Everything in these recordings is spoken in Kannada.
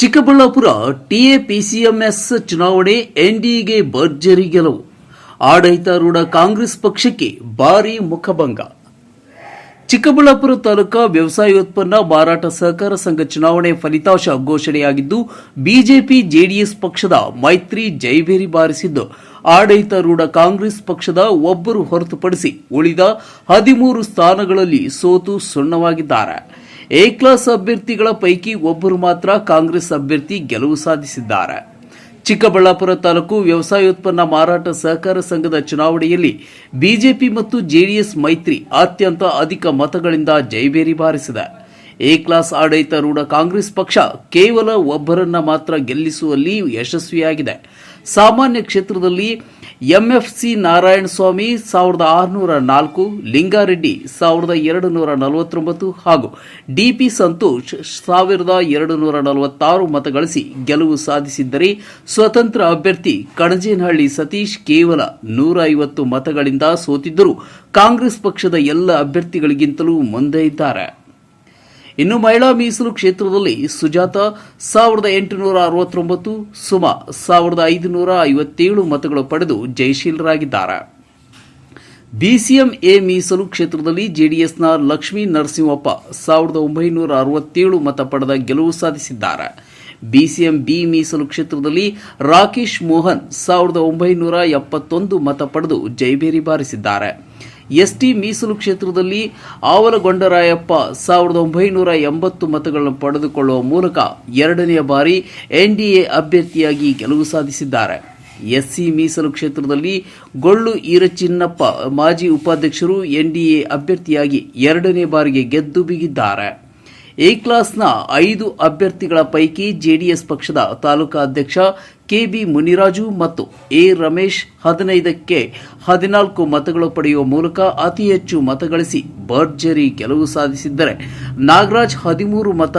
ಚಿಕ್ಕಬಳ್ಳಾಪುರ ಟಿಎಪಿಸಿಎಂಎಸ್ ಚುನಾವಣೆ ಎನ್ಡಿಎಗೆ ಭರ್ಜರಿ ಗೆಲುವು. ಆಡಳಿತಾರೂಢ ಕಾಂಗ್ರೆಸ್ ಪಕ್ಷಕ್ಕೆ ಭಾರಿ ಮುಖಭಂಗ. ಚಿಕ್ಕಬಳ್ಳಾಪುರ ತಾಲೂಕಾ ವ್ಯವಸಾಯೋತ್ಪನ್ನ ಮಾರಾಟ ಸಹಕಾರ ಸಂಘ ಚುನಾವಣೆ ಫಲಿತಾಂಶ ಘೋಷಣೆಯಾಗಿದ್ದು, ಬಿಜೆಪಿ ಜೆಡಿಎಸ್ ಪಕ್ಷದ ಮೈತ್ರಿ ಜೈಬೇರಿ ಬಾರಿಸಿದ್ದು ಆಡಳಿತಾರೂಢ ಕಾಂಗ್ರೆಸ್ ಪಕ್ಷದ ಒಬ್ಬರು ಹೊರತುಪಡಿಸಿ ಉಳಿದ ಹದಿಮೂರು ಸ್ಥಾನಗಳಲ್ಲಿ ಸೋತು ಸುಣ್ಣವಾಗಿದ್ದಾರೆ. ಎ ಕ್ಲಾಸ್ ಅಭ್ಯರ್ಥಿಗಳ ಪೈಕಿ ಒಬ್ಬರು ಮಾತ್ರ ಕಾಂಗ್ರೆಸ್ ಅಭ್ಯರ್ಥಿ ಗೆಲುವು ಸಾಧಿಸಿದ್ದಾರೆ. ಚಿಕ್ಕಬಳ್ಳಾಪುರ ತಾಲೂಕು ವ್ಯವಸಾಯೋತ್ಪನ್ನ ಮಾರಾಟ ಸಹಕಾರ ಸಂಘದ ಚುನಾವಣೆಯಲ್ಲಿ ಬಿಜೆಪಿ ಮತ್ತು ಜೆಡಿಎಸ್ ಮೈತ್ರಿ ಅತ್ಯಂತ ಅಧಿಕ ಮತಗಳಿಂದ ಜೈಬೇರಿ ಬಾರಿಸಿದೆ. ಎ ಕ್ಲಾಸ್ ಆಡಳಿತಾರೂಢ ಕಾಂಗ್ರೆಸ್ ಪಕ್ಷ ಕೇವಲ ಒಬ್ಬರನ್ನ ಮಾತ್ರ ಗೆಲ್ಲಿಸುವಲ್ಲಿ ಯಶಸ್ವಿಯಾಗಿದೆ. ಸಾಮಾನ್ಯ ಕ್ಷೇತ್ರದಲ್ಲಿ ಎಂಎಫ್ಸಿ ನಾರಾಯಣಸ್ವಾಮಿ ಸಾವಿರದ ಆರುನೂರ ನಾಲ್ಕು, ಲಿಂಗಾರೆಡ್ಡಿ ಸಾವಿರದ ಎರಡು ನೂರ ನಲವತ್ತೊಂಬತ್ತು ಹಾಗೂ ಡಿಪಿ ಸಂತೋಷ್ ಸಾವಿರದ ಎರಡು ನೂರ ನಲವತ್ತಾರು ಮತಗಳಿಸಿ ಗೆಲುವು ಸಾಧಿಸಿದ್ದರೆ ಸ್ವತಂತ್ರ ಅಭ್ಯರ್ಥಿ ಕಣಜೇನಹಳ್ಳಿ ಸತೀಶ್ ಕೇವಲ ನೂರ ಐವತ್ತು ಮತಗಳಿಂದ ಸೋತಿದ್ದರೂ ಕಾಂಗ್ರೆಸ್ ಪಕ್ಷದ ಎಲ್ಲ ಅಭ್ಯರ್ಥಿಗಳಿಗಿಂತಲೂ ಮುಂದೆ ಇದ್ದಾರೆ. ಇನ್ನು ಮಹಿಳಾ ಮೀಸಲು ಕ್ಷೇತ್ರದಲ್ಲಿ ಸುಜಾತ, ಸಾವಿರದ ಎಂಟುನೂರ ಅರವತ್ತೊಂಬತ್ತು, ಸುಮಾ, ಸಾವಿರದ ಐದುನೂರ ಐವತ್ತೇಳು ಮತಗಳು ಪಡೆದು ಜಯಶೀಲರಾಗಿದ್ದಾರೆ. ಬಿಸಿಎಂ ಎ ಮೀಸಲು ಕ್ಷೇತ್ರದಲ್ಲಿ ಜೆಡಿಎಸ್ನ ಲಕ್ಷ್ಮೀ ನರಸಿಂಹಪ್ಪ, ಸಾವಿರದ ಒಂಬೈನೂರ ಅರವತ್ತೇಳು ಮತ ಪಡೆದ ಗೆಲುವು ಸಾಧಿಸಿದ್ದಾರೆ. ಬಿಸಿಎಂ ಬಿ ಮೀಸಲು ಕ್ಷೇತ್ರದಲ್ಲಿ ರಾಕೇಶ್ ಮೋಹನ್, ಸಾವಿರದ ಒಂಬೈನೂರ ಎಪ್ಪತ್ತೊಂದು ಮತ ಪಡೆದು ಜೈಬೇರಿ ಬಾರಿಸಿದ್ದಾರೆ. ಎಸ್ಟಿ ಮೀಸಲು ಕ್ಷೇತ್ರದಲ್ಲಿ ಆವಲಗೊಂಡರಾಯಪ್ಪ ಸಾವಿರದ ಒಂಬೈನೂರ ಎಂಬತ್ತು ಮತಗಳನ್ನು ಪಡೆದುಕೊಳ್ಳುವ ಮೂಲಕ ಎರಡನೆಯ ಬಾರಿ ಎನ್ಡಿಎ ಅಭ್ಯರ್ಥಿಯಾಗಿ ಗೆಲುವು ಸಾಧಿಸಿದ್ದಾರೆ. ಎಸ್ಸಿ ಮೀಸಲು ಕ್ಷೇತ್ರದಲ್ಲಿ ಗೊಳ್ಳು ಈರಚಿನ್ನಪ್ಪ ಮಾಜಿ ಉಪಾಧ್ಯಕ್ಷರು ಎನ್ಡಿಎ ಅಭ್ಯರ್ಥಿಯಾಗಿ ಎರಡನೇ ಬಾರಿಗೆ ಗೆದ್ದು ಬಿಗಿದ್ದಾರೆ. ಎ ಕ್ಲಾಸ್ನ ಐದು ಅಭ್ಯರ್ಥಿಗಳ ಪೈಕಿ ಜೆಡಿಎಸ್ ಪಕ್ಷದ ತಾಲೂಕಾ ಅಧ್ಯಕ್ಷ ಕೆಬಿ ಮುನಿರಾಜು ಮತ್ತು ಎ ರಮೇಶ್ ಹದಿನೈದಕ್ಕೆ ಹದಿನಾಲ್ಕು ಮತಗಳು ಪಡೆಯುವ ಮೂಲಕ ಅತಿ ಹೆಚ್ಚು ಮತಗಳಿಸಿ ಭರ್ಜರಿ ಗೆಲುವು ಸಾಧಿಸಿದ್ದರೆ. ನಾಗರಾಜ್ ಹದಿಮೂರು ಮತ,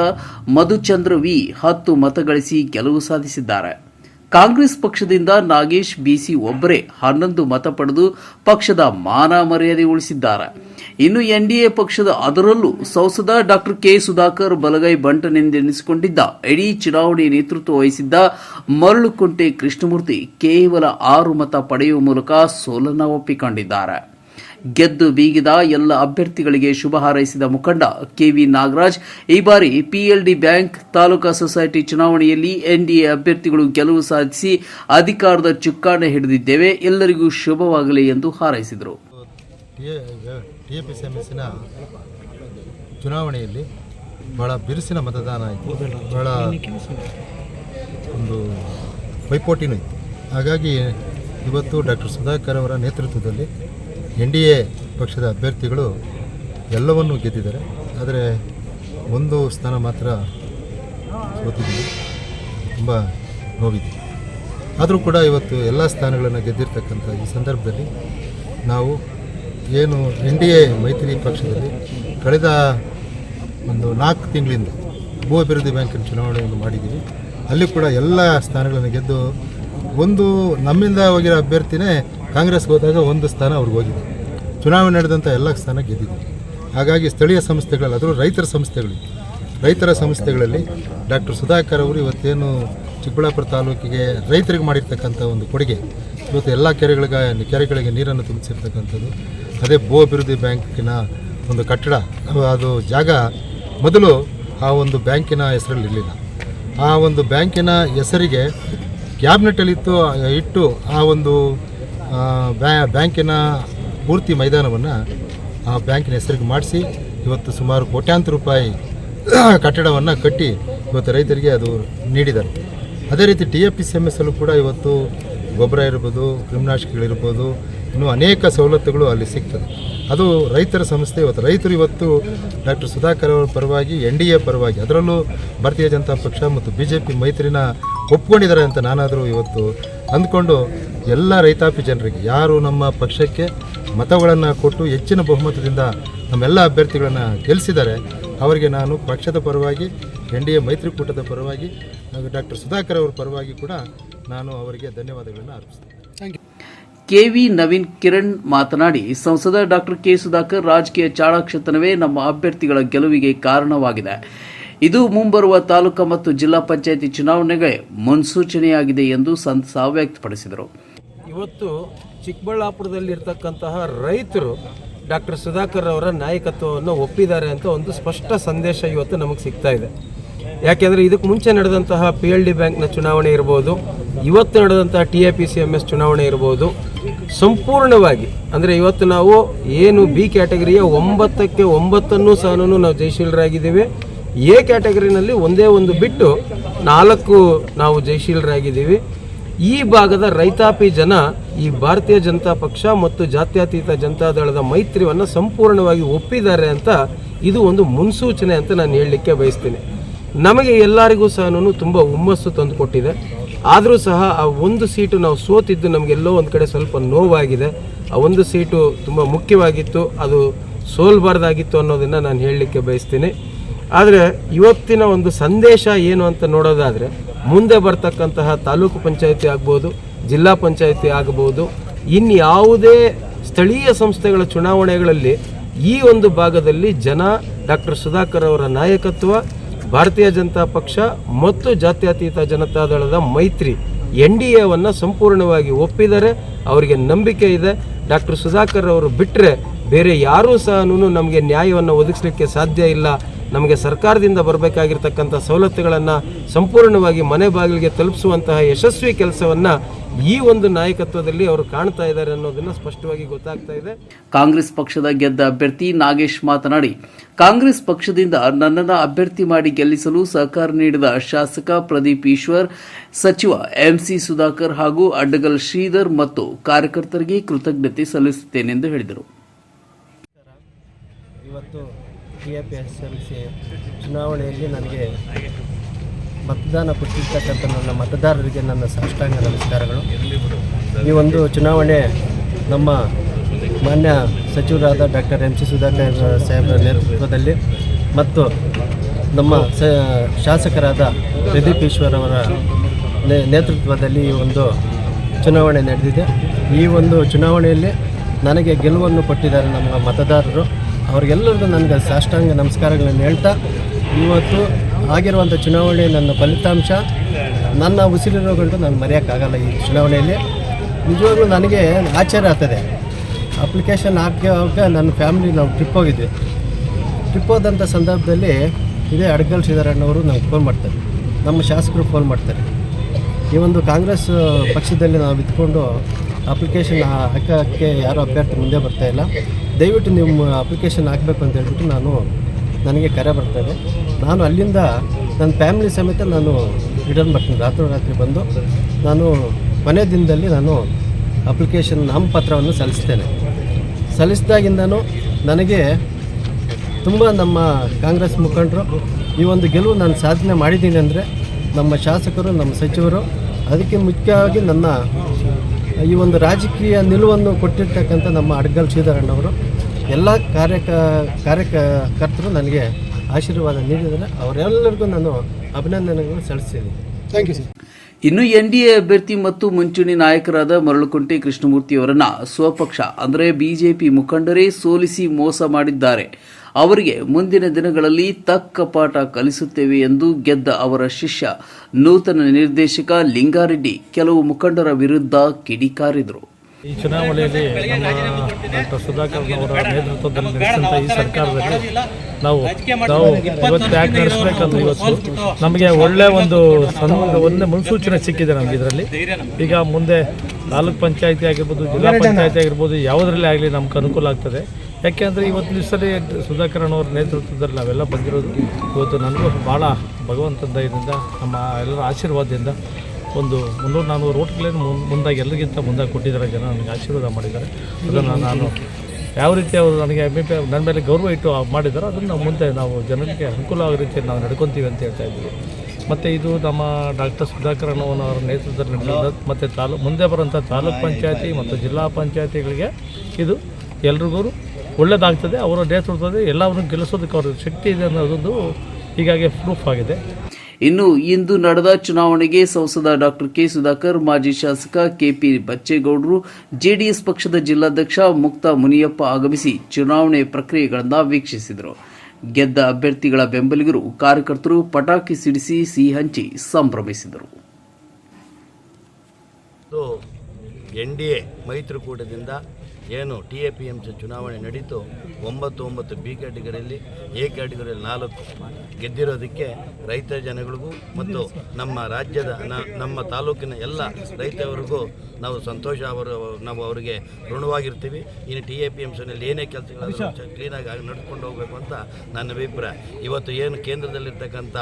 ಮಧುಚಂದ್ರ ವಿ ಹತ್ತು ಮತಗಳಿಸಿ ಗೆಲುವು ಸಾಧಿಸಿದ್ದಾರೆ. ಕಾಂಗ್ರೆಸ್ ಪಕ್ಷದಿಂದ ನಾಗೇಶ್ ಬಿಸಿ ಒಬ್ಬರೇ ಹನ್ನೊಂದು ಮತ ಪಡೆದು ಪಕ್ಷದ ಮಾನ ಮರ್ಯಾದೆ ಉಳಿಸಿದ್ದಾರೆ. ಇನ್ನು ಎನ್ಡಿಎ ಪಕ್ಷದ ಅದರಲ್ಲೂ ಸಂಸದ ಡಾಕ್ಟರ್ ಕೆ ಸುಧಾಕರ್ ಬಲಗೈ ಬಂಟನೆಂದೆನಿಸಿಕೊಂಡಿದ್ದ ಇಡೀ ಚುನಾವಣೆ ನೇತೃತ್ವ ವಹಿಸಿದ್ದ ಮರಳುಕುಂಟೆ ಕೃಷ್ಣಮೂರ್ತಿ ಕೇವಲ ಆರು ಮತ ಪಡೆಯುವ ಮೂಲಕ ಸೋಲನ ಒಪ್ಪಿಕೊಂಡಿದ್ದಾರೆ. ಗೆದ್ದು ಬೀಗಿದ ಎಲ್ಲ ಅಭ್ಯರ್ಥಿಗಳಿಗೆ ಶುಭ ಹಾರೈಸಿದ ಮುಖಂಡ ಕೆವಿ ನಾಗರಾಜ್, ಈ ಬಾರಿ ಪಿಎಲ್ಡಿ ಬ್ಯಾಂಕ್ ತಾಲೂಕಾ ಸೊಸೈಟಿ ಚುನಾವಣೆಯಲ್ಲಿ ಎನ್ಡಿಎ ಅಭ್ಯರ್ಥಿಗಳು ಗೆಲುವು ಸಾಧಿಸಿ ಅಧಿಕಾರದ ಚುಕ್ಕಾಣೆ ಹಿಡಿದಿದ್ದೇವೆ. ಎಲ್ಲರಿಗೂ ಶುಭವಾಗಲಿ ಎಂದು ಹಾರೈಸಿದರು. T A P C M ಎಸ್ಸಿನ ಚುನಾವಣೆಯಲ್ಲಿ ಭಾಳ ಬಿರುಸಿನ ಮತದಾನ ಆಯಿತು. ಭಾಳ ಒಂದು ಪೈಪೋಟಿನೂ ಇತ್ತು. ಹಾಗಾಗಿ ಇವತ್ತು ಡಾಕ್ಟರ್ ಸುಧಾಕರ್ ಅವರ ನೇತೃತ್ವದಲ್ಲಿ ಎನ್ ಡಿ ಎ ಪಕ್ಷದ ಅಭ್ಯರ್ಥಿಗಳು ಎಲ್ಲವನ್ನೂ ಗೆದ್ದಿದ್ದಾರೆ. ಆದರೆ ಒಂದು ಸ್ಥಾನ ಮಾತ್ರ ಸೋತಿದ್ದೀವಿ. ತುಂಬ ನೋವಿದೆ. ಆದರೂ ಕೂಡ ಇವತ್ತು ಎಲ್ಲ ಸ್ಥಾನಗಳನ್ನು ಗೆದ್ದಿರ್ತಕ್ಕಂಥ ಈ ಸಂದರ್ಭದಲ್ಲಿ ನಾವು ಏನು ಎನ್ ಡಿ ಎ ಮೈತ್ರಿ ಪಕ್ಷದಲ್ಲಿ ಕಳೆದ ಒಂದು ನಾಲ್ಕು ತಿಂಗಳಿಂದ ಭೂ ಅಭಿವೃದ್ಧಿ ಬ್ಯಾಂಕಿನ ಚುನಾವಣೆಯನ್ನು ಮಾಡಿದ್ದೀವಿ. ಅಲ್ಲಿ ಕೂಡ ಎಲ್ಲ ಸ್ಥಾನಗಳನ್ನು ಗೆದ್ದು ಒಂದು ನಮ್ಮಿಂದ ಹೋಗಿರೋ ಅಭ್ಯರ್ಥಿನೇ ಕಾಂಗ್ರೆಸ್ಗೆ ಹೋದಾಗ ಒಂದು ಸ್ಥಾನ ಅವ್ರಿಗೆ ಹೋಗಿದೆ. ಚುನಾವಣೆ ನಡೆದಂಥ ಎಲ್ಲ ಸ್ಥಾನ ಗೆದ್ದಿದ್ದೀವಿ ಹಾಗಾಗಿ ಸ್ಥಳೀಯ ಸಂಸ್ಥೆಗಳಲ್ಲಿ ಅದರಲ್ಲೂ ರೈತರ ಸಂಸ್ಥೆಗಳು, ರೈತರ ಸಂಸ್ಥೆಗಳಲ್ಲಿ ಡಾಕ್ಟರ್ ಸುಧಾಕರ್ ಅವರು ಇವತ್ತೇನು ಚಿಕ್ಕಬಳ್ಳಾಪುರ ತಾಲೂಕಿಗೆ ರೈತರಿಗೆ ಮಾಡಿರ್ತಕ್ಕಂಥ ಒಂದು ಕೊಡುಗೆ ಇವತ್ತು ಎಲ್ಲ ಕೆರೆಗಳಿಗೆ ಕೆರೆಗಳಿಗೆ ನೀರನ್ನು ತುಂಬಿಸಿರ್ತಕ್ಕಂಥದ್ದು. ಅದೇ ಭೂ ಅಭಿವೃದ್ಧಿ ಬ್ಯಾಂಕಿನ ಒಂದು ಕಟ್ಟಡ. ಅದು- ಜಾಗ ಮೊದಲು ಆ ಒಂದು ಬ್ಯಾಂಕಿನ ಹೆಸರಲ್ಲಿ ಇರಲಿಲ್ಲ. ಆ ಒಂದು ಬ್ಯಾಂಕಿನ ಹೆಸರಿಗೆ ಕ್ಯಾಬಿನೆಟಲ್ಲಿತ್ತು ಇಟ್ಟು ಆ ಒಂದು ಬ್ಯಾ- ಬ್ಯಾಂಕಿನ ಪೂರ್ತಿ ಮೈದಾನವನ್ನು ಆ ಬ್ಯಾಂಕಿನ ಹೆಸರಿಗೆ ಮಾಡಿಸಿ, ಇವತ್ತು ಸುಮಾರು ಕೋಟ್ಯಾಂತರ ರೂಪಾಯಿ ಕಟ್ಟಡವನ್ನು ಕಟ್ಟಿ ಇವತ್ತು ರೈತರಿಗೆ ಅದು ನೀಡಿದ್ದಾರೆ. ಅದೇ ರೀತಿ T F P C M S ಅಲ್ಲೂ ಕೂಡ ಇವತ್ತು ಗೊಬ್ಬರ ಇರ್ಬೋದು ಕ್ರಿಮಿನಾಶಕಗಳಿರ್ಬೋದು ಇನ್ನೂ ಅನೇಕ ಸವಲತ್ತುಗಳು ಅಲ್ಲಿ ಸಿಗ್ತದೆ. ಅದು ರೈತರ ಸಂಸ್ಥೆ ಇವತ್ತು, ರೈತರು ಇವತ್ತು ಡಾಕ್ಟರ್ ಸುಧಾಕರ್ ಅವರ ಪರವಾಗಿ, ಎನ್ ಡಿ ಎ ಪರವಾಗಿ, ಅದರಲ್ಲೂ ಭಾರತೀಯ ಜನತಾ ಪಕ್ಷ ಮತ್ತು ಬಿ ಜೆ ಪಿ ಮೈತ್ರಿನ ಒಪ್ಕೊಂಡಿದ್ದಾರೆ ಅಂತ ನಾನಾದರೂ ಇವತ್ತು ಅಂದ್ಕೊಂಡು ಎಲ್ಲ ರೈತಾಪಿ ಜನರಿಗೆ, ಯಾರು ನಮ್ಮ ಪಕ್ಷಕ್ಕೆ ಮತಗಳನ್ನು ಕೊಟ್ಟು ಹೆಚ್ಚಿನ ಬಹುಮತದಿಂದ ನಮ್ಮೆಲ್ಲ ಅಭ್ಯರ್ಥಿಗಳನ್ನು ಗೆಲ್ಲಿಸಿದ್ದಾರೆ ಅವರಿಗೆ ನಾನು ಪಕ್ಷದ ಪರವಾಗಿ, ಎನ್ ಡಿ ಎ ಮೈತ್ರಿಕೂಟದ ಪರವಾಗಿ ಹಾಗೂ ಡಾಕ್ಟರ್ ಸುಧಾಕರ್ ಅವರ ಪರವಾಗಿ ಕೂಡ ನಾನು ಅವರಿಗೆ ಧನ್ಯವಾದಗಳನ್ನು ಅರ್ಪಿಸ್ತೇನೆ. ಕೆವಿ ನವೀನ್ ಕಿರಣ್ ಮಾತನಾಡಿ ಸಂಸದ ಡಾಕ್ಟರ್ ಕೆ ಸುಧಾಕರ್ ರಾಜಕೀಯ ಚಾಣಾಕ್ಷತನವೇ ನಮ್ಮ ಅಭ್ಯರ್ಥಿಗಳ ಗೆಲುವಿಗೆ ಕಾರಣವಾಗಿದೆ. ಇದು ಮುಂಬರುವ ತಾಲೂಕು ಮತ್ತು ಜಿಲ್ಲಾ ಪಂಚಾಯಿತಿ ಚುನಾವಣೆಗೆ ಮುನ್ಸೂಚನೆಯಾಗಿದೆ ಎಂದು ಸಂತಸ ವ್ಯಕ್ತಪಡಿಸಿದರು. ಇವತ್ತು ಚಿಕ್ಕಬಳ್ಳಾಪುರದಲ್ಲಿರ್ತಕ್ಕಂತಹ ರೈತರು ಡಾಕ್ಟರ್ ಸುಧಾಕರ್ ಅವರ ನಾಯಕತ್ವವನ್ನು ಒಪ್ಪಿದ್ದಾರೆ ಅಂತ ಒಂದು ಸ್ಪಷ್ಟ ಸಂದೇಶ ಇವತ್ತು ನಮಗೆ ಸಿಗ್ತಾ ಇದೆ. ಯಾಕೆಂದರೆ ಇದಕ್ಕೆ ಮುಂಚೆ ನಡೆದಂತಹ ಪಿ ಎಲ್ ಡಿ ಬ್ಯಾಂಕ್ನ ಚುನಾವಣೆ ಇರ್ಬೋದು, ಇವತ್ತು ನಡೆದಂತಹ T A P C M S ಚುನಾವಣೆ ಇರ್ಬೋದು, ಸಂಪೂರ್ಣವಾಗಿ, ಅಂದರೆ ಇವತ್ತು ನಾವು ಏನು ಬಿ ಕ್ಯಾಟಗರಿಯ ಒಂಬತ್ತಕ್ಕೆ ಒಂಬತ್ತನ್ನು ಸಹ ನಾವು ಜಯಶೀಲರಾಗಿದ್ದೀವಿ. ಎ ಕ್ಯಾಟಗರಿನಲ್ಲಿ ಒಂದೇ ಒಂದು ಬಿಟ್ಟು ನಾಲ್ಕು ನಾವು ಜಯಶೀಲರಾಗಿದ್ದೀವಿ. ಈ ಭಾಗದ ರೈತಾಪಿ ಜನ ಈ ಭಾರತೀಯ ಜನತಾ ಪಕ್ಷ ಮತ್ತು ಜಾತ್ಯತೀತ ಜನತಾದಳದ ಮೈತ್ರಿಯನ್ನು ಸಂಪೂರ್ಣವಾಗಿ ಒಪ್ಪಿದ್ದಾರೆ ಅಂತ ಇದು ಒಂದು ಮುನ್ಸೂಚನೆ ಅಂತ ನಾನು ಹೇಳಲಿಕ್ಕೆ ಬಯಸ್ತೀನಿ. ನಮಗೆ ಎಲ್ಲರಿಗೂ ಸಹ ತುಂಬ ಹುಮ್ಮಸ್ಸು ತಂದುಕೊಟ್ಟಿದೆ ಆದರೂ ಸಹ ಆ ಒಂದು ಸೀಟು ನಾವು ಸೋತಿದ್ದು ನಮಗೆಲ್ಲೋ ಒಂದು ಕಡೆ ಸ್ವಲ್ಪ ನೋವಾಗಿದೆ. ಆ ಒಂದು ಸೀಟು ತುಂಬ ಮುಖ್ಯವಾಗಿತ್ತು. ಅದು ಸೋಲ್ಬಾರ್ದಾಗಿತ್ತು ಅನ್ನೋದನ್ನು ನಾನು ಹೇಳಲಿಕ್ಕೆ ಬಯಸ್ತೀನಿ. ಆದರೆ ಇವತ್ತಿನ ಒಂದು ಸಂದೇಶ ಏನು ಅಂತ ನೋಡೋದಾದರೆ, ಮುಂದೆ ಬರ್ತಕ್ಕಂತಹ ತಾಲೂಕು ಪಂಚಾಯಿತಿ ಆಗ್ಬೋದು, ಜಿಲ್ಲಾ ಪಂಚಾಯಿತಿ ಆಗಬಹುದು ಇನ್ಯಾವುದೇ ಸ್ಥಳೀಯ ಸಂಸ್ಥೆಗಳ ಚುನಾವಣೆಗಳಲ್ಲಿ ಈ ಒಂದು ಭಾಗದಲ್ಲಿ ಜನ ಡಾಕ್ಟರ್ ಸುಧಾಕರ್ ಅವರ ನಾಯಕತ್ವ ಭಾರತೀಯ ಜನತಾ ಪಕ್ಷ ಮತ್ತು ಜಾತ್ಯತೀತ ಜನತಾದಳದ ಮೈತ್ರಿ ಎನ್ ಡಿ ಎವನ್ನು ಸಂಪೂರ್ಣವಾಗಿ ಒಪ್ಪಿದರೆ ಅವರಿಗೆ ನಂಬಿಕೆ ಇದೆ. ಡಾಕ್ಟರ್ ಸುಧಾಕರ್ ಅವರು ಬಿಟ್ಟರೆ ಬೇರೆ ಯಾರೂ ಸಹ ನಮಗೆ ನ್ಯಾಯವನ್ನು ಒದಗಿಸಲಿಕ್ಕೆ ಸಾಧ್ಯ ಇಲ್ಲ. ನಮಗೆ ಸರ್ಕಾರದಿಂದ ಬರಬೇಕಾಗಿರ್ತಕ್ಕಂಥ ಸವಲತ್ತುಗಳನ್ನು ಸಂಪೂರ್ಣವಾಗಿ ಮನೆ ಬಾಗಿಲಿಗೆ ತಲುಪಿಸುವಂತಹ ಯಶಸ್ವಿ ಕೆಲಸವನ್ನು ಈ ಒಂದು ನಾಯಕತ್ವದಲ್ಲಿ ಅವರು ಕಾಣ್ತಾ ಇದ್ದಾರೆ ಅನ್ನೋದನ್ನ ಸ್ಪಷ್ಟವಾಗಿ ಗೊತ್ತಾಗ್ತಾ ಇದೆ. ಕಾಂಗ್ರೆಸ್ ಪಕ್ಷದ ಗೆದ್ದ ಅಭ್ಯರ್ಥಿ ನಾಗೇಶ್ ಮಾತನಾಡಿ ಕಾಂಗ್ರೆಸ್ ಪಕ್ಷದಿಂದ ನನ್ನನ್ನು ಅಭ್ಯರ್ಥಿ ಮಾಡಿ ಗೆಲ್ಲಿಸಲು ಸಹಕಾರ ನೀಡಿದ ಶಾಸಕ ಪ್ರದೀಪ್ ಈಶ್ವರ್ ಸಚಿವ ಎಂಸಿ ಸುಧಾಕರ್ ಹಾಗೂ ಅಡ್ಡಗಲ್ ಶ್ರೀಧರ್ ಮತ್ತು ಕಾರ್ಯಕರ್ತರಿಗೆ ಕೃತಜ್ಞತೆ ಸಲ್ಲಿಸುತ್ತೇನೆಂದು ಹೇಳಿದರು. ಇವತ್ತು ಸಿ ಚುನಾವಣೆಯಲ್ಲಿ ನನಗೆ ಮತದಾನ ಕೊಟ್ಟಿರ್ತಕ್ಕಂಥ ನನ್ನ ಮತದಾರರಿಗೆ ನನ್ನ ಸಾಷ್ಟಾಂಗ ನಮಸ್ಕಾರಗಳು. ಈ ಒಂದು ಚುನಾವಣೆ ನಮ್ಮ ಮಾನ್ಯ ಸಚಿವರಾದ ಡಾಕ್ಟರ್ ಎಂ ಸಿ ಸುಧಾಕರ್ ಸಾಹೇಬರ ನೇತೃತ್ವದಲ್ಲಿ ಮತ್ತು ನಮ್ಮ ಶಾಸಕರಾದ ಪ್ರದೀಪ್ ಈಶ್ವರ್ ಅವರ ನೇತೃತ್ವದಲ್ಲಿ ಈ ಒಂದು ಚುನಾವಣೆ ನಡೆದಿದೆ. ಈ ಒಂದು ಚುನಾವಣೆಯಲ್ಲಿ ನನಗೆ ಗೆಲುವನ್ನು ಕೊಟ್ಟಿದ್ದಾರೆ ನಮ್ಮ ಮತದಾರರು. ಅವರಿಗೆಲ್ಲರಿಗೂ ನನಗೆ ಸಾಷ್ಟಾಂಗ ನಮಸ್ಕಾರಗಳನ್ನು ಹೇಳ್ತಾ ಇವತ್ತು ಆಗಿರುವಂಥ ಚುನಾವಣೆ ನನ್ನ ಫಲಿತಾಂಶ. ನನ್ನ ಉಸಿರಿರೋಗಂಟು ನಾನು ಮರೆಯೋಕ್ಕಾಗಲ್ಲ ಈ ಚುನಾವಣೆಯಲ್ಲಿ. ನಿಜವಾಗ್ಲೂ ನನಗೆ ಆಶ್ಚರ್ಯ ಆಗ್ತದೆ. ಅಪ್ಲಿಕೇಶನ್ ಹಾಕಿವಾಗ ನನ್ನ ಫ್ಯಾಮಿಲಿ ನಾವು ಟ್ರಿಪ್ ಹೋಗಿದ್ವಿ. ಟ್ರಿಪ್ ಹೋದಂಥ ಸಂದರ್ಭದಲ್ಲಿ ಇದೇ ಅಡ್ಗಲ್ ಶ್ರೀಧರಣ್ಣವರು ನಮ್ಗೆ ಫೋನ್ ಮಾಡ್ತಾರೆ. ನಮ್ಮ ಶಾಸಕರು ಫೋನ್ ಮಾಡ್ತಾರೆ. ಈ ಒಂದು ಕಾಂಗ್ರೆಸ್ ಪಕ್ಷದಲ್ಲಿ ನಾವು ಇದ್ಕೊಂಡು ಅಪ್ಲಿಕೇಶನ್ ಹಾಕೋಕ್ಕೆ ಯಾರೂ ಅಭ್ಯರ್ಥಿ ಮುಂದೆ ಬರ್ತಾಯಿಲ್ಲ ದಯವಿಟ್ಟು ನಿಮ್ಮ ಅಪ್ಲಿಕೇಶನ್ ಹಾಕಬೇಕು ಅಂತ ಹೇಳ್ಬಿಟ್ಟು ನಾನು ನನಗೆ ಕರೆ ಬರ್ತಾಯಿದೆ ನಾನು ಅಲ್ಲಿಂದ ನನ್ನ ಫ್ಯಾಮಿಲಿ ಸಮೇತ ನಾನು ರಿಟರ್ನ್ ಬರ್ತೀನಿ. ರಾತ್ರೋರಾತ್ರಿ ಬಂದು ನಾನು ಕೊನೆ ದಿನದಲ್ಲಿ ನಾನು ಅಪ್ಲಿಕೇಶನ್ ನಾಮಪತ್ರವನ್ನು ಸಲ್ಲಿಸ್ತೇನೆ. ಸಲ್ಲಿಸಿದಾಗಿಂದನೂ ನನಗೆ ತುಂಬ ನಮ್ಮ ಕಾಂಗ್ರೆಸ್ ಮುಖಂಡರು ಈ ಒಂದು ಗೆಲುವು ನಾನು ಸಾಧನೆ ಮಾಡಿದ್ದೀನಿ ಅಂದರೆ ನಮ್ಮ ಶಾಸಕರು, ನಮ್ಮ ಸಚಿವರು, ಅದಕ್ಕೆ ಮುಖ್ಯವಾಗಿ ನನ್ನ ಈ ಒಂದು ರಾಜಕೀಯ ನಿಲುವನ್ನು ಕೊಟ್ಟಿರ್ತಕ್ಕಂಥ ನಮ್ಮ ಅಡ್ಗಲ್ ಶ್ರೀಧರಣ್ಣವರು ಎಲ್ಲ ಕಾರ್ಯಕ ಕಾರ್ಯಕರ್ತರು ನನಗೆ ಆಶೀರ್ವಾದ ನೀಡಿದರೆ ಅವರೆಲ್ಲರಿಗೂ ನಾನು ಅಭಿನಂದನೆಗಳು ಸಲ್ಲಿಸ್ತೀನಿ ಥ್ಯಾಂಕ್ ಯು ಸರ್ ಇನ್ನು ಎನ್ ಡಿ ಎ ಅಭ್ಯರ್ಥಿ ಮತ್ತು ಮುಂಚೂಣಿ ನಾಯಕರಾದ ಮರಳುಕುಂಟೆ ಕೃಷ್ಣಮೂರ್ತಿಯವರನ್ನು ಸ್ವಪಕ್ಷ ಅಂದರೆ ಬಿಜೆಪಿ ಮುಖಂಡರೇ ಸೋಲಿಸಿ ಮೋಸ ಮಾಡಿದ್ದಾರೆ. ಅವರಿಗೆ ಮುಂದಿನ ದಿನಗಳಲ್ಲಿ ತಕ್ಕ ಪಾಠ ಕಲಿಸುತ್ತೇವೆ ಎಂದು ಗೆದ್ದ ಅವರ ಶಿಷ್ಯ ನೂತನ ನಿರ್ದೇಶಕ ಲಿಂಗಾರೆಡ್ಡಿ ಕೆಲವು ಮುಖಂಡರ ವಿರುದ್ಧ ಕಿಡಿಕಾರಿದರು. ಈ ಚುನಾವಣೆಯಲ್ಲಿ ನಮ್ಮ ಡಾಕ್ಟರ್ ಸುಧಾಕರ್ ಅವರ ನೇತೃತ್ವದಲ್ಲಿ ನಡೆಸಿದಂಥ ಈ ಸರ್ಕಾರದಲ್ಲಿ ನಾವು ನಾವು ಇವತ್ತು ಯಾಕೆ ನಡೆಸಬೇಕಂದ್ರೆ ಇವತ್ತು ನಮಗೆ ಒಳ್ಳೆ ಒಂದು ಒಂದೇ ಮುನ್ಸೂಚನೆ ಸಿಕ್ಕಿದೆ ನಮಗೆ ಇದರಲ್ಲಿ. ಈಗ ಮುಂದೆ ತಾಲೂಕ್ ಪಂಚಾಯತಿ ಆಗಿರ್ಬೋದು, ಜಿಲ್ಲಾ ಪಂಚಾಯತಿ ಆಗಿರ್ಬೋದು ಯಾವುದರಲ್ಲಿ ಆಗಲಿ ನಮ್ಗೆ ಅನುಕೂಲ ಆಗ್ತದೆ. ಯಾಕೆಂದರೆ ಇವತ್ತು ದಿವಸದಲ್ಲಿ ಸುಧಾಕರಣ್ಣವ್ರ ನೇತೃತ್ವದಲ್ಲಿ ನಾವೆಲ್ಲ ಬಂದಿರೋದು ಇವತ್ತು ನನಗೂ ಭಾಳ ಭಗವಂತನ ಇದರಿಂದ ನಮ್ಮ ಎಲ್ಲರ ಆಶೀರ್ವಾದದಿಂದ ಒಂದು ಮುನ್ನೂರು ನಾನ್ನೂರು ಓಟ್ಗಳೇನು ಮುಂದಾಗಿ ಎಲ್ಲರಿಗಿಂತ ಮುಂದಾಗಿ ಕೊಟ್ಟಿದ್ದಾರೆ ಜನ, ನನಗೆ ಆಶೀರ್ವಾದ ಮಾಡಿದ್ದಾರೆ. ಅದನ್ನು ನಾನು ಯಾವ ರೀತಿ ಅವರು ನನಗೆ ಅಭಿಪ್ರಾಯ ನನ್ನ ಮೇಲೆ ಗೌರವ ಇಟ್ಟು ಮಾಡಿದ್ದಾರೆ ಅದನ್ನು ಮುಂದೆ ನಾವು ಜನರಿಗೆ ಅನುಕೂಲ ಆಗೋ ರೀತಿಯಲ್ಲಿ ನಾವು ನಡ್ಕೊತೀವಿ ಅಂತ ಹೇಳ್ತಾ ಇದ್ದೀವಿ. ಮತ್ತು ಇದು ನಮ್ಮ ಡಾಕ್ಟರ್ ಸುಧಾಕರ್ ಅವರ ನೇತೃತ್ವದಲ್ಲಿ ನಡೆದ ಮತ್ತು ತಾಲೂ, ಮುಂದೆ ಬರುವಂಥ ತಾಲೂಕ್ ಪಂಚಾಯತಿ ಮತ್ತು ಜಿಲ್ಲಾ ಪಂಚಾಯತಿಗಳಿಗೆ ಇದು ಎಲ್ರಿಗೂ ಒಳ್ಳೆಯದಾಗ್ತದೆ ಅವರ ನೇತೃತ್ವದಲ್ಲಿ ಎಲ್ಲವನ್ನು ಗೆಲ್ಲಿಸೋದಕ್ಕೆ ಅವ್ರ ಶಕ್ತಿ ಇದೆ ಅನ್ನೋದೊಂದು ಹೀಗಾಗಿ ಪ್ರೂಫ್ ಆಗಿದೆ. ಇನ್ನು ಇಂದು ನಡೆದ ಚುನಾವಣೆಗೆ ಸಂಸದ ಡಾಕ್ಟರ್ ಕೆ ಸುಧಾಕರ್, ಮಾಜಿ ಶಾಸಕ ಕೆಪಿ ಬಚ್ಚೇಗೌಡರು, ಜೆಡಿಎಸ್ ಪಕ್ಷದ ಜಿಲ್ಲಾಧ್ಯಕ್ಷ ಮುಕ್ತ ಮುನಿಯಪ್ಪ ಆಗಮಿಸಿ ಚುನಾವಣೆ ಪ್ರಕ್ರಿಯೆಗಳನ್ನು ವೀಕ್ಷಿಸಿದರು. ಗೆದ್ದ ಅಭ್ಯರ್ಥಿಗಳ ಬೆಂಬಲಿಗರು ಕಾರ್ಯಕರ್ತರು ಪಟಾಕಿ ಸಿಡಿಸಿ ಸಿಹಿ ಹಂಚಿ ಸಂಭ್ರಮಿಸಿದರು. ಎನ್ ಡಿ ಎ ಮೈತ್ರಿಕೂಟದಿಂದ ಏನು T A P M C ಚುನಾವಣೆ ನಡೀತು, ಒಂಬತ್ತು ಒಂಬತ್ತು ಬಿ ಕ್ಯಾಟಗರಿಯಲ್ಲಿ, ಎ ಕ್ಯಾಟಗರಿಯಲ್ಲಿ ನಾಲ್ಕು. ಗೆದ್ದಿರೋದಕ್ಕೆ ರೈತ ಜನಗಳಿಗೂ ಮತ್ತು ನಮ್ಮ ರಾಜ್ಯದ ನಮ್ಮ ತಾಲೂಕಿನ ಎಲ್ಲ ರೈತವರಿಗೂ ನಾವು ಸಂತೋಷ ಅವರು ನಾವು ಅವರಿಗೆ ಋಣವಾಗಿರ್ತೀವಿ. ಇನ್ನು ಟಿ ಎ ಪಿ ಎಂ ಸಿನಲ್ಲಿ ಏನೇ ಕೆಲಸಗಳಾದರೂ ಕ್ಲೀನಾಗಿ ಆಗಿ ನಡ್ಕೊಂಡು ಹೋಗಬೇಕು ಅಂತ ನನ್ನ ಅಭಿಪ್ರಾಯ. ಇವತ್ತು ಏನು ಕೇಂದ್ರದಲ್ಲಿರ್ತಕ್ಕಂಥ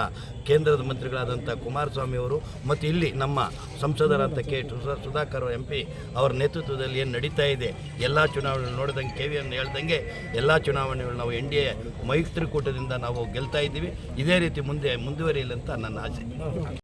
ಕೇಂದ್ರದ ಮಂತ್ರಿಗಳಾದಂಥ ಕುಮಾರಸ್ವಾಮಿ ಅವರು ಮತ್ತು ಇಲ್ಲಿ ನಮ್ಮ ಸಂಸದರಾದ K Sudha- Sudhakar M P ಅವರ ನೇತೃತ್ವದಲ್ಲಿ ಏನು ನಡೀತಾ ಇದೆ ಎಲ್ಲ ಚುನಾವಣೆ ನೋಡಿದಂಗೆ ಕೆ ವಿಯನ್ನು ಹೇಳ್ದಂಗೆ ಎಲ್ಲ ಚುನಾವಣೆಗಳು ನಾವು ಎನ್ ಡಿ ಎ ಮೈತ್ರಿಕೂಟದಿಂದ ನಾವು ಗೆಲ್ತಾ ಇದ್ದೀವಿ. ಇದೇ ರೀತಿ ಮುಂದೆ ಮುಂದುವರಿಯಲಿ ಅಂತ ನನ್ನ ಆಸೆ.